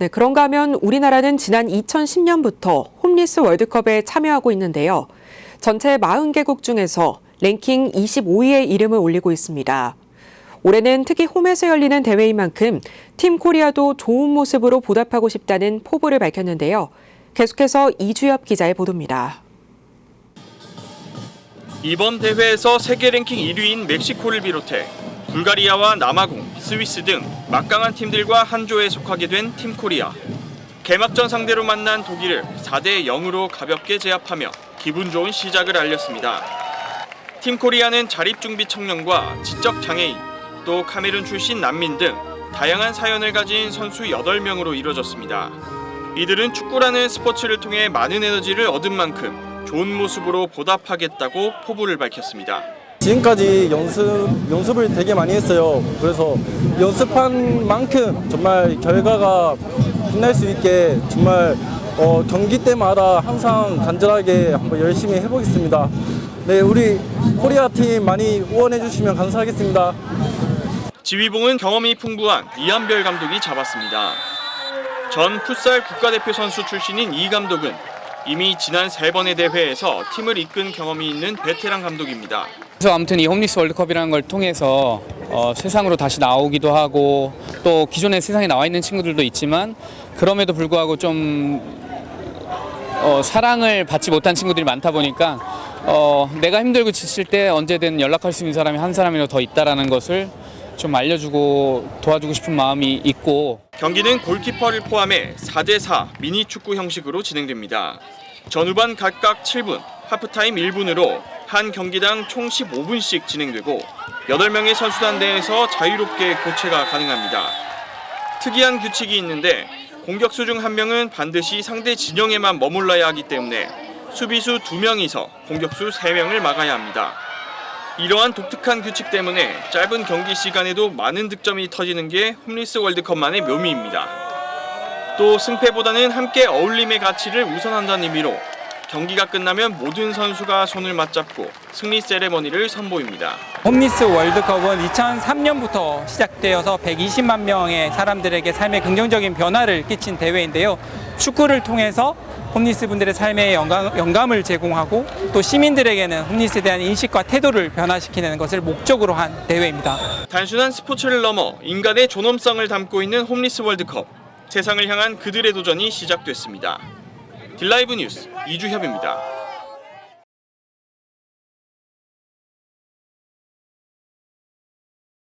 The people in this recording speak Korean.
네, 그런가 하면 우리나라는 지난 2010년부터 홈리스 월드컵에 참여하고 있는데요. 전체 40개국 중에서 랭킹 25위에 이름을 올리고 있습니다. 올해는 특히 홈에서 열리는 대회인 만큼 팀 코리아도 좋은 모습으로 보답하고 싶다는 포부를 밝혔는데요. 계속해서 이주엽 기자의 보도입니다. 이번 대회에서 세계 랭킹 1위인 멕시코를 비롯해 불가리아와 남아공, 스위스 등 막강한 팀들과 한 조에 속하게 된 팀 코리아. 개막전 상대로 만난 독일을 4대 0으로 가볍게 제압하며 기분 좋은 시작을 알렸습니다. 팀 코리아는 자립준비 청년과 지적 장애인, 또 카메룬 출신 난민 등 다양한 사연을 가진 선수 8명으로 이뤄졌습니다. 이들은 축구라는 스포츠를 통해 많은 에너지를 얻은 만큼 좋은 모습으로 보답하겠다고 포부를 밝혔습니다. 지금까지 연습 연습을 되게 많이 했어요. 그래서 연습한 만큼 정말 결과가 빛날 수 있게 정말 어, 경기 때마다 항상 간절하게 한번 열심히 해보겠습니다. 네, 우리 코리아 팀 많이 응원해 주시면 감사하겠습니다. 지휘봉은 경험이 풍부한 이한별 감독이 잡았습니다. 전 풋살 국가대표 선수 출신인 이 감독은 이미 지난 세 번의 대회에서 팀을 이끈 경험이 있는 베테랑 감독입니다. 그래서 아무튼 이 홈리스 월드컵이라는 걸 통해서 어, 세상으로 다시 나오기도 하고 또 기존에 세상에 나와 있는 친구들도 있지만 그럼에도 불구하고 좀 어, 사랑을 받지 못한 친구들이 많다 보니까 어, 내가 힘들고 지칠 때 언제든 연락할 수 있는 사람이 한 사람이라도 더 있다라는 것을 좀 알려주고 도와주고 싶은 마음이 있고 경기는 골키퍼를 포함해 4대4 미니 축구 형식으로 진행됩니다. 전후반 각각 7분, 하프타임 1분으로 한 경기당 총 15분씩 진행되고 8명의 선수단 내에서 자유롭게 교체가 가능합니다. 특이한 규칙이 있는데 공격수 중 한 명은 반드시 상대 진영에만 머물러야 하기 때문에 수비수 2명이서 공격수 3명을 막아야 합니다. 이러한 독특한 규칙 때문에 짧은 경기 시간에도 많은 득점이 터지는 게 홈리스 월드컵만의 묘미입니다. 또 승패보다는 함께 어울림의 가치를 우선한다는 의미로 경기가 끝나면 모든 선수가 손을 맞잡고 승리 세레머니를 선보입니다. 홈리스 월드컵은 2003년부터 시작되어서 120만 명의 사람들에게 삶에 긍정적인 변화를 끼친 대회인데요. 축구를 통해서 홈리스 분들의 삶에 영감, 영감 을 제공하고 또 시민들에게는 홈리스에 대한 인식과 태도를 변화시키는 것을 목적으로 한 대회입니다. 단순한 스포츠를 넘어 인간의 존엄성을 담고 있는 홈리스 월드컵. 세상을 향한 그들의 도전이 시작됐습니다. 딜라이브 뉴스 이주협입니다.